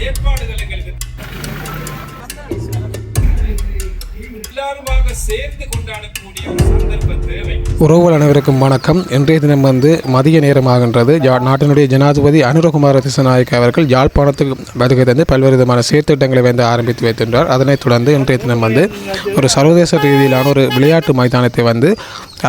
செயற்பாடுகள் எங்களுக்கு எல்லாருமாக சேர்ந்து கொண்டாடக்கூடிய ஒரு சந்தர்ப்பம் தேவை. உறவுகள் அனைவருக்கும் வணக்கம். இன்றைய தினம் வந்து மதிய நேரமாகின்றது. நாட்டினுடைய ஜனாதிபதி அனுரகுமார திசநாயக்க அவர்கள் யாழ்ப்பாணத்துக்கு வருகை தந்து பல்வேறு விதமான செயற்திட்டங்களை வந்து ஆரம்பித்து வைத்திருந்தார். அதனைத் தொடர்ந்து இன்றைய தினம் வந்து ஒரு சர்வதேச ரீதியிலான ஒரு விளையாட்டு மைதானத்தை வந்து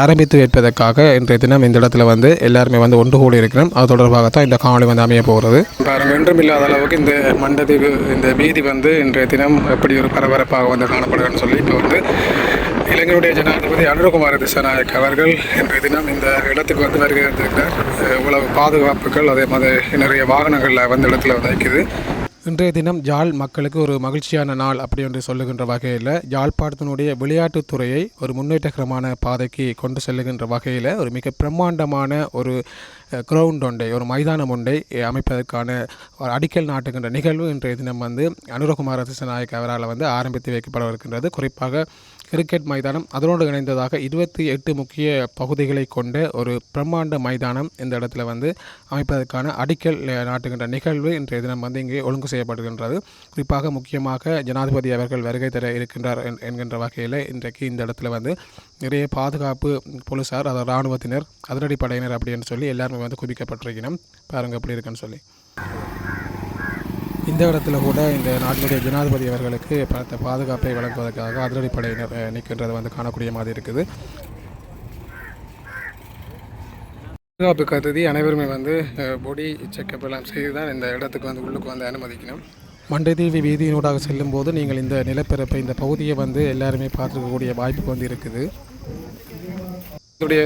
ஆரம்பித்து வைப்பதற்காக இன்றைய தினம் இந்த இடத்துல வந்து எல்லாருமே வந்து ஒன்று கூடி இருக்கிறோம். அது தொடர்பாகத்தான் இந்த காணொலி வந்து அமைய போகிறது. பாருங்க என்றும் இல்லாத அளவுக்கு இந்த மண்டபி இந்த வீதி வந்து இன்றைய தினம் எப்படி ஒரு பரபரப்பாக வந்து காணப்படுகிறன்னு சொல்லி இப்போ வந்து இலங்கையுடைய ஜனாதிபதி அனுரகுமார திசாநாயக் அவர்கள் இன்றைய தினம் இந்த இடத்துக்கு வந்து வருகை தந்திருக்கிறார். இவ்வளவு பாதுகாப்புகள் அதே மாதிரி நிறைய வாகனங்களில் வந்து இடத்துல வந்து வைக்குது இன்றைய தினம் ஜாழ் மக்களுக்கு ஒரு மகிழ்ச்சியான நாள் அப்படி என்று சொல்லுகின்ற வகையில் ஜாழ்ப்பாடத்தினுடைய விளையாட்டுத் துறையை ஒரு முன்னேற்றகரமான பாதைக்கு கொண்டு செல்லுகின்ற வகையில் ஒரு மிக பிரம்மாண்டமான ஒரு கிரவுண்ட் ஒன்றை ஒரு மைதானம் ஒன்றை அமைப்பதற்கான ஒரு அடிக்கல் நாட்டுகின்ற நிகழ்வு இன்றைய தினம் வந்து அனுரகுமார திசநாயக் அவரால் வந்து ஆரம்பித்து வைக்கப்பட இருக்கின்றது குறிப்பாக கிரிக்கெட் மைதானம் அதனோடு இணைந்ததாக இருபத்தி எட்டு முக்கிய பகுதிகளை கொண்ட ஒரு பிரம்மாண்ட மைதானம் இந்த இடத்துல வந்து அமைப்பதற்கான அடிக்கல் நாட்டுகின்ற நிகழ்வு இன்றைய தினம் வந்து இங்கே ஒழுங்கு செய்யப்படுகின்றது. குறிப்பாக முக்கியமாக ஜனாதிபதி அவர்கள் வருகை தர இருக்கின்றார் என்- என்கின்ற வகையில் இன்றைக்கு இந்த இடத்துல வந்து நிறைய பாதுகாப்பு போலீஸார் அதாவது இராணுவத்தினர் அதிரடிப்படையினர் அப்படின்னு சொல்லி எல்லாருமே வந்து குவிக்கப்பட்டிருக்கணும் பாருங்கள் எப்படி இருக்குன்னு சொல்லி. இந்த இடத்துல கூட இந்த நாட்டினுடைய ஜனாதிபதி அவர்களுக்கு பலத்த பாதுகாப்பை வழங்குவதற்காக அதிரடிப்படையினர் நிற்கின்றது வந்து காணக்கூடிய மாதிரி இருக்குது. பாதுகாப்பு கருதி அனைவருமே வந்து பொடி செக்கப் எல்லாம் செய்து தான் இந்த இடத்துக்கு வந்து உள்ளுக்கு வந்து அனுமதிக்கணும். மண்டைதீவி வீதியினூடாக செல்லும்போது நீங்கள் இந்த நிலப்பரப்பை இந்த பகுதியை வந்து எல்லாருமே பார்த்துக்கக்கூடிய வாய்ப்பு வந்து இருக்குது. இதனுடைய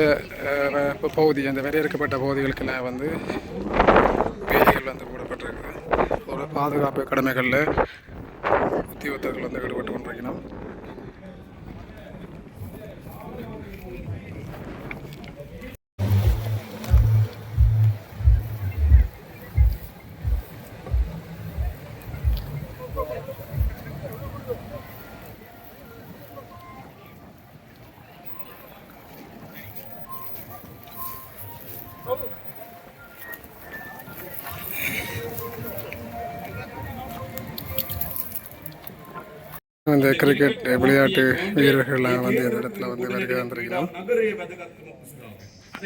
பகுதி அந்த வரையறுக்கப்பட்ட பகுதிகளுக்கெல்லாம் வந்து வேலிகள் வந்து போடப்பட்டிருக்குது அதோட பாதுகாப்பு கடமைகளில் உத்தியோகத்தர்கள் வந்து ஈடுபட்டு கொண்டிருக்கணும். இந்த கிரிக்கெட் விளையாட்டு வீரர்கள்லாம் வந்து இந்த இடத்துல வந்து வருகை வந்திருக்கிறோம்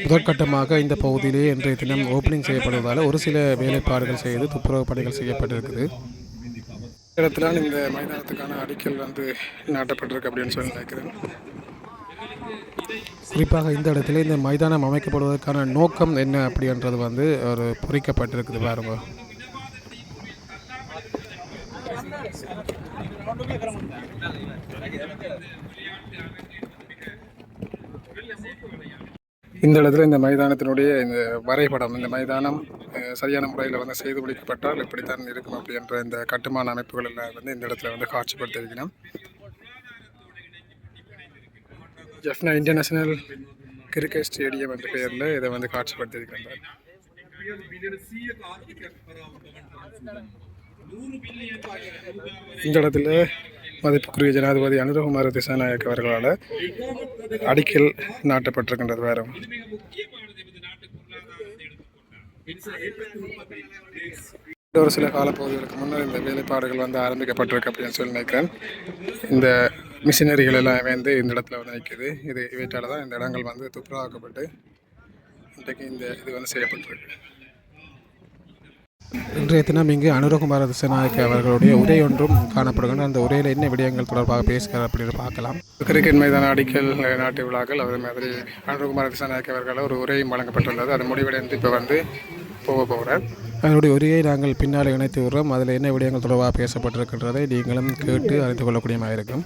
முதற்கட்டமாக இந்த பகுதியிலே இன்றைய தினம் ஓப்பனிங் செய்யப்படுவதால் ஒரு சில வேலைப்பாடுகள் செய்து துப்புரவு பணிகள் செய்யப்பட்டிருக்குது. இடத்துல இந்த மைதானத்துக்கான அடிக்கல் வந்து நாட்டப்பட்டிருக்கு அப்படின்னு சொல்லி நினைக்கிறேன். குறிப்பாக இந்த இடத்துல இந்த மைதானம் அமைக்கப்படுவதற்கான நோக்கம் என்ன அப்படின்றது வந்து ஒரு பொறிக்கப்பட்டிருக்குது பாருங்க. இந்த இடத்துல இந்த மைதானத்தினுடைய இந்த வரைபடம் இந்த மைதானம் சரியான முறையில் வந்து செய்து முடிக்கப்பட்டால் இப்படித்தான் இருக்கும் அப்படின்ற இந்த கட்டுமான அமைப்புகள் எல்லாம் வந்து இந்த இடத்துல வந்து காட்சிப்படுத்தியிருக்கணும் ஜெஃப்னா இன்டர்நேஷனல் கிரிக்கெட் ஸ்டேடியம் என்ற பெயரில் இதை வந்து காட்சிப்படுத்தியிருக்கின்றார் இந்த இடத்துல மதிப்புக்குரிய ஜனாதிபதி அனுரகுமார திசாநாயக் அவர்களால் அடிக்கல் நாட்டப்பட்டிருக்கின்றது வேற ஒரு சில காலப்பகுதிகளுக்கு முன்னர் இந்த வேலைப்பாடுகள் வந்து ஆரம்பிக்கப்பட்டிருக்கு அப்படின்னு சொல்லி நினைக்கிறேன். இந்த மிஷினரிகள் எல்லாம் வந்து இந்த இடத்துல வந்து நிற்குது இது இவற்றால் தான் இந்த இடங்கள் வந்து துப்புரவாக்கப்பட்டு இன்றைக்கு இந்த இது வந்து செய்யப்பட்டிருக்கு. இன்றைய தினம் இங்கு அனுரகுமார திசநாயக்க அவர்களுடைய உரை ஒன்றும் காணப்படுகின்ற அந்த உரையில் என்ன விடயங்கள் தொடர்பாக பேசுகிறார் அப்படின்னு பார்க்கலாம். கிரிக்கெட் மைதான அடிக்கல் நாட்டு விழாக்கள் அதே மாதிரி அனுரகுமார திசநாயக்க அவர்கள் ஒரு உரையும் வழங்கப்பட்டுள்ளது. அது முடிவடைந்து இப்போ வந்து போக போகிறார். அதனுடைய உரையை நாங்கள் பின்னால் இணைத்து விடுறோம். அதில் என்ன விடயங்கள் தொடர்பாக பேசப்பட்டிருக்கின்றதை நீங்களும் கேட்டு அறிந்து கொள்ளக்கூடியமாக இருக்கும்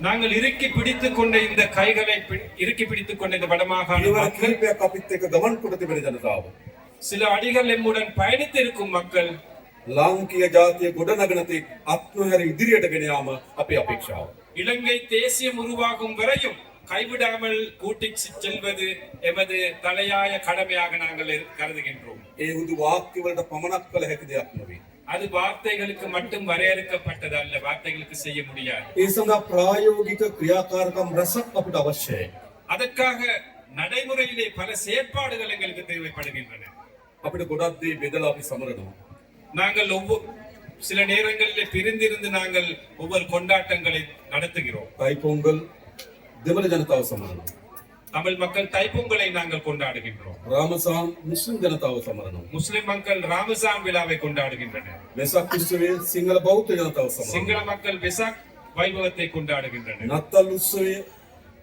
நாங்கள் இறுக்கி பிடித்துக் கொண்ட இந்த கைகளை பி- இறுக்கி பிடித்துக் கொண்ட இந்த வடமாகாண පියවර மக்கள் කීපයක් අපිත් එක්ක ගමන් කොට තිබෙන ජනතාව. சில அடிகள் எம்முடன் பயணித்திருக்கும் மக்கள் ලාංකීය ජාතිය ගොඩනගනති අත්නොහැර ඉදිරියට ගෙන යාම අපේ අපේක්ෂාව. இலங்கை தேசியம் உருவாகும் வரையும் கைவிடாமல் கூட்டிச் செல்வது எமது தலையாய கடமையாக நாங்கள் இரு- கருதுகின்றோம் ඒ හුදු වාක්‍යවලට පමණක් කළ හැකි දෙයක් නොවේ. அது வார்த்தைகளுக்கு மட்டும் வரையறுக்கப்பட்டது அல்ல வார்த்தைகளுக்கு செய்ய முடியாது ඒ සඳහා ප්‍රායෝගික ක්‍රියාකාරකම් රැසක් අපිට අවශ්‍යයි. அதற்காக நடைமுறையிலே பல செயற்பாடுகள் எங்களுக்கு தேவைப்படுகின்றன අපිට ගොඩක් දේ බෙදලා අපි සමරනවා. நாங்கள் ஒவ்வொரு சில நேரங்களிலே பிரிந்திருந்து நாங்கள் ஒவ்வொரு கொண்டாட்டங்களை நடத்துகிறோம் තයි පොංගල් දෙමළ ජනතාව සමරනවා. தமிழ் மக்கள் தைப்பொங்கலை நாங்கள் கொண்டாடுகின்றோம். ராமசாம் முஸ்லிம் ஜனதாவ சமரணம். முஸ்லிம் மக்கள் ராமசாம் விழாவை கொண்டாடுகின்றனர். வெசாக் கிறிஸ்துவே சிங்கள பௌத்த ஜனதாவ சமரணம். சிங்கள மக்கள் வெசாக் வைபவத்தை கொண்டாடுகின்றனர். நத்தல் உற்சவே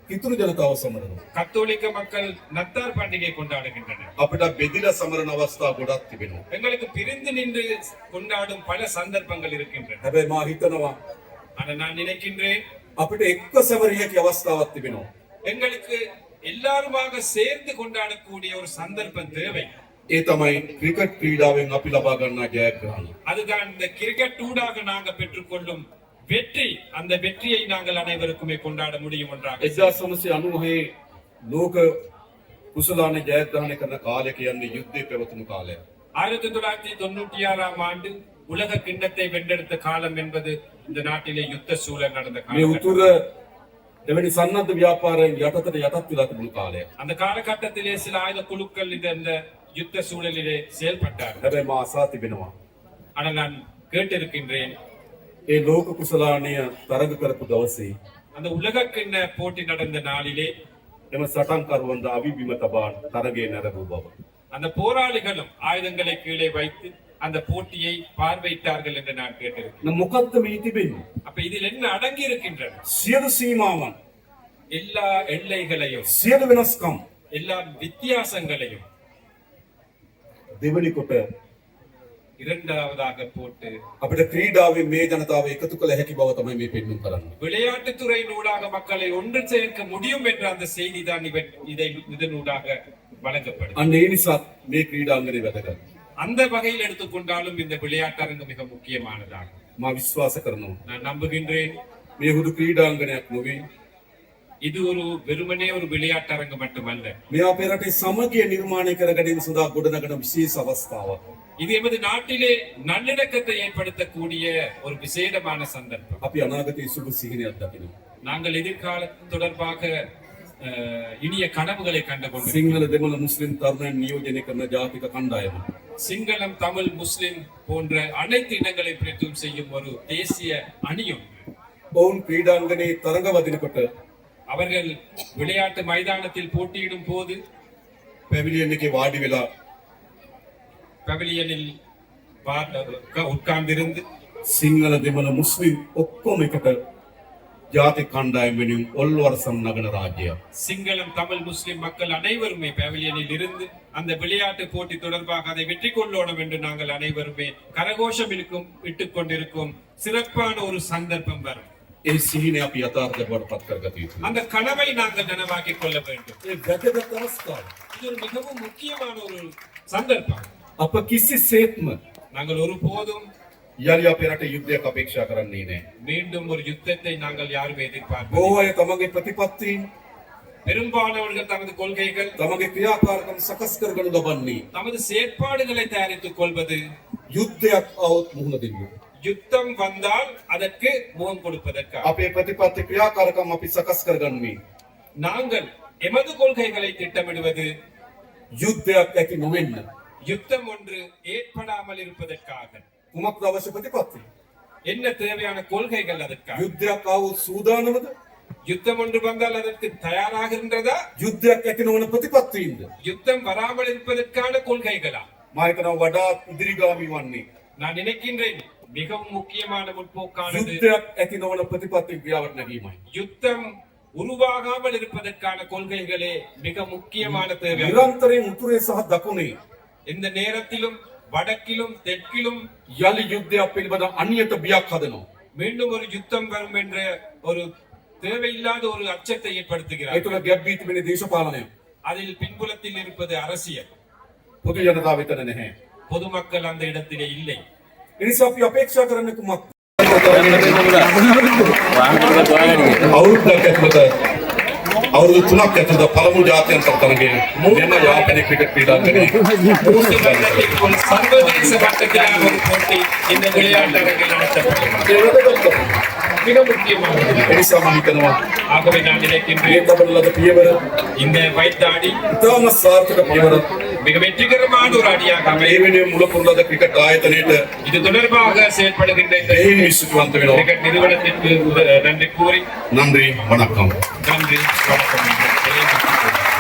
ಪಿತೃ ಜನತಾವ ಸಮರಣ ಕತ್ತೋಲಿಕ ಮಕ್ಕಳ ನತ್ತಾರ್ ಪಂಡಿಗೆ ಕೊಂಡಾಡುಗಿன்றனர் ಅಪಟ ಬೆದಿಲ ಸಮರಣ ಅವಸ್ಥಾ ಕೂಡ ತಿಬೆನು ಎಂಗಳಿಗೆ பிரிந்து நின்று கொண்டாடும் பல சந்தர்ப்பங்கள் இருக்கின்றன. ಅಬೆ ಮಾ ಹಿತನವಾ ஆனா நான் நினைக்கின்றேன் அப்படி எக்க சமரியக்கு அவஸ்தாவத் திபினோம் எங்களுக்கு எல்லாருமாக சேர்ந்து கொண்டாடக்கூடிய ஒரு சந்தர்ப்பம் தேவை ඒ තමයි ක්‍රිකට් ක්‍රීඩාවෙන් අපි ලබා ගන්නා ජයග්‍රහණ. அதுதான் இந்த கிரிக்கெட் ஊடாக நாங்க பெற்றுக்கொள்ளும் வெற்றி அந்த வெற்றியை நாங்கள் அனைவருக்குமே கொண்டாட முடியும் ஒன்றாக 1999 ලෝක කුසලාන ජයග්‍රහණය කරන කාලය කියන්නේ යුද්ධය පැවතුණු කාලය. ஆயிரத்தி தொள்ளாயிரத்தி தொண்ணூற்றி ஆறாம் ஆண்டு உலக கிண்ணத்தை வென்றெடுத்த காலம் என்பது இந்த நாட்டிலே யுத்த சூழல் நடந்த මේ காலம் උතුර එවැනි සන්නද්ධ ව්‍යාපාරයෙන් යටතට යටත් වෙලා තිබුණු කාලය. அந்த காலகட்டத்திலே சில ஆயுத குழுக்கள் இந்த இந்த யுத்த சூழலிலே செயல்பட்டார்கள் හැබැයි මා අසා තිබෙනවා. ஆனால் நான் கேட்டிருக்கின்றேன் ඒ ලෝක කුසලානය තරග කරපු දවසේ அந்த உலக கிண்ண போட்டி நடந்த நாளிலே එම සටන්කරුවන්ද අවිබිම තබා තරගේ නැරඹූ බව. அந்த போராளிகளும் ஆயுதங்களை கீழே வைத்து அந்த போட்டியை பார்வையிட்டார்கள் என்று நான் கேட்டிருக்கிறேன் න මොකක්ද මේ තිබෙන්නේ? அப்ப இதில் என்ன அடங்கி இருக்கின்றன සියලු සීමාවන්, எல்லா எல்லைகளையும் සියලු වෙනස්කම් எல்லா வித்தியாசங்களையும் දෙවනි කොට இரண்டாவதாக போட்டு අපිට ක්‍රීඩාවේ මේ ජනතාව එකතු කළ හැකි බව තමයි මේ පෙන්නුම් කරන්නේ. விளையாட்டுத்துறை நூடாக மக்களை ஒன்று சேர்க்க முடியும் என்ற அந்த செய்தி தான் இவன் இதை இதனூடாக வழங்கப்படும் අන්න ඒ නිසා මේ ක්‍රීඩාංගනේ වැදගත්. அந்த வகையில் எடுத்துக்கொண்டாலும் இந்த விளையாட்டரங்கு மிக முக்கியமானதாகும் මා විශ්වාස කරනවා. நான் நம்புகின்றேன் මේ හුදු ක්‍රීඩාංගනයක් නොවේ. இது ஒரு வெறுமனே ஒரு விளையாட்டரங்கு மட்டுமல்ல මේ අපේ රටේ සමගිය නිර්මාණය කර ගැනීම සඳහා ගොඩනගන විශේෂ අවස්ථාවක්. இது எமது நாட்டிலே நல்லிணக்கத்தை ஏற்படுத்தக்கூடிய ஒரு விசேடமான சந்தர்ப்பம் අපි අනාගතයේ සුබ සිහිනයක් දකිනවා. நாங்கள் எதிர்கால தொடர்பாக ಇಡಿಯ ಕನವುಗಳೇ ಕಂಡುಕೊಂಡು சிங்கள திமல முஸ்லிம் ತರುಣ ನಿಯೋಜನೆಕರಣ ஜாதிக ಕಂದಾಯಮ சிங்களம் தமிழ் முஸ்லிம் போன்ற அனைத்து இனங்களை பிரதித்துவம் செய்யும் ஒரு தேசிய அணியும் பவுன் கிரீடாங்கனை தரங்கவதினப்பட்ட அவர்கள் விளையாட்டு மைதானத்தில் போட்டியிடும் போது பெவிலியனுக்கு வாடி விழா பெவிலியனில் உட்கார்ந்திருந்து சிங்கள திமல முஸ்லிம் ஒக்கோமைக்கப்பட்ட එකට ජාතික කණ්ඩායම් වෙනුවෙන් ඔල්වරසම් නගන රාජ්‍යයක්. சிங்களம் தமிழ் முஸ்லிம் மக்கள் அனைவருமே பவிலியனில் இருந்து அந்த விளையாட்டு போட்டி தொடர்பாக அதை வெற்றி கொள்ளோணும் என்று நாங்கள் அனைவருமே கரகோஷம் இருக்கும் இட்டுக் கொண்டிருக்கும் சிறப்பான ஒரு சந்தர்ப்பம் வரும் ඒ සිහිනය අපි යථාර්ථ බවට පත් කරගත යුතුයි. அந்த கனவை நாங்கள் நனவாக்கிக் கொள்ள வேண்டும் ඒ වැදගත් අවස්ථාව. இது ஒரு மிகவும் முக்கியமான ஒரு சந்தர்ப்பம் අප කිසි සේත්ම நாங்கள் ஒருபோதும் යළි අපේ රට යුද්ධයක් අපේක්ෂා කරන්නේ නෑ. மீண்டும் ஒரு யுத்தத்தை நாங்கள் யாரும் எதிர்பார்ப்போம் බොහෝ අය තමගේ ප්‍රතිපත්තීන් பெரும்பாலானவர்கள் தமது கொள்கைகள் තමගේ ක්‍රියාකාරකම් සකස් කරගනු ලබන්නේ தமது செயற்பாடுகளை தயாரித்துக் கொள்வது යුද්ධයක් අවුත් මුහුණ දෙන්න. யுத்தம் வந்தால் அதற்கு முகம் கொடுப்பதற்காக අපේ ප්‍රතිපත්ති ක්‍රියාකාරකම් අපි සකස් කරගන්නේ நாங்கள் எமது கொள்கைகளை திட்டமிடுவது යුද්ධයක් ඇති නොවෙන්න. யுத்தம் ஒன்று ஏற்படாமல் இருப்பதற்காக කුමක් අවශ්‍ය ප්‍රතිපත්ති. என்ன தேவையான கொள்கைகள் அதற்காக යුද්ධයක් අවුත් සූදානමද யுத்தம் ஒன்று வந்தால் அதற்கு தயாராகின்றதா යුද්ධයක් ඇති නොවන ප්‍රතිපත්තිීන්ද. யுத்தம் வராமல் இருப்பதற்கான கொள்கைகளா මහිතනව වඩාත් ඉදිරිගාමි වන්නේ. நான் நினைக்கின்றேன் மிகவும் முக்கியமான முற்போக்கானது යුද්ධයක් ඇති නොවන ප්‍රතිපත්ති ක්‍රියාවට නැගීමයි. யுத்தம் உருவாகாமல் இருப்பதற்கான கொள்கைகளே மிக முக்கியமான தேவை නිරන්තරයෙන් උතුරේ සහ දකුණේ இந்த நேரத்திலும் வடக்கிலும் தெற்கிலும் යළි යුද්ධයක් පිළිබඳ අනියත බියක් හදනවා. மீண்டும் ஒரு யுத்தம் வரும் என்ற ஒரு தேவையில்லாத ஒரு அச்சத்தை ඒ ஏற்படுத்துகிறார் තුළ ගැබ් වී තිබෙන දේශපාලනය. அதில் பின்புலத்தில் இருப்பது அரசியல் පොදු ජනතාව එතන නැහැ. பொதுமக்கள் அந்த இடத்திலே இல்லை එනිසා අපි අපේක්ෂා කරන්න කුමක්? අවුරුද්දක් ඇතුළත ಅವ್ರದ್ದು ಚುನಾವಣೆ ಕೆಲಸದ ಫಲವು ಜಾತಿ ಅಂತ ತಮಗೆ ನಿಮ್ಮ ಯಾವ ಬೆನೆ ಕ್ರಿಕೆಟ್ ಫೀಲ್ಡ್ ಆಗ್ತದೆ ಒಂದು ಸರ್ವದೇಶ ಮಟ್ಟಕ್ಕೆ ಆಗುವ ಪೋಟಿ ಇಂದ ವಿಳೆಯಾಟಗಳಿಗೆ மிக முக்கியமான ஆகவே நான் நினைக்கின்றேன் இந்த வைத்தாடி உத்தம சார்பிக பலவரம் மிக வெற்றிகரமான ஒரு அணியாக தேவனுடைய மூலப்பொருளாத கிரிக்கெட் ஆயத்தனேட்டு இது தொடர்பாக செயல்படுகின்ற கிரிக்கெட் நிறுவனத்திற்கு நன்றி கூறி நன்றி வணக்கம். நன்றி வணக்கம்.